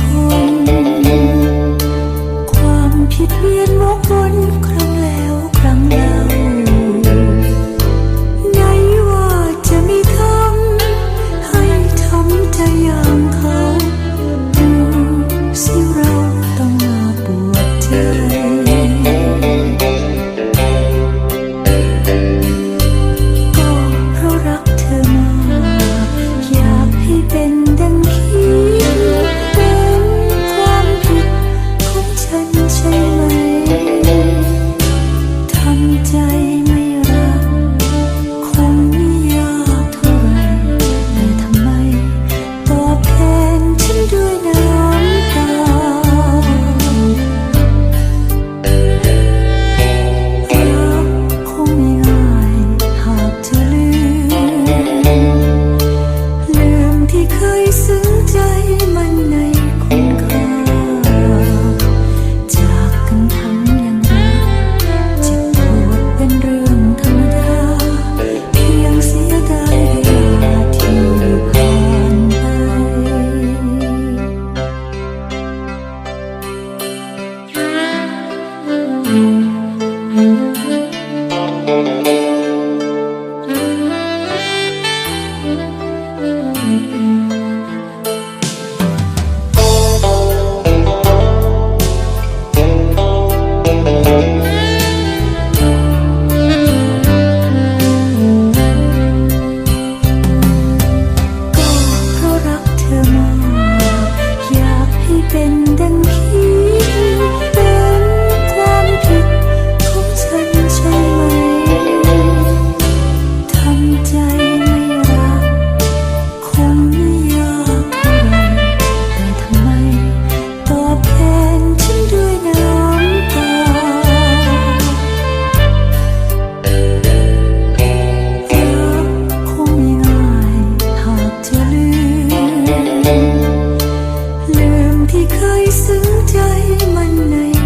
คน ความผิดเพี้ยน ที่เคยซื้อใจมันใน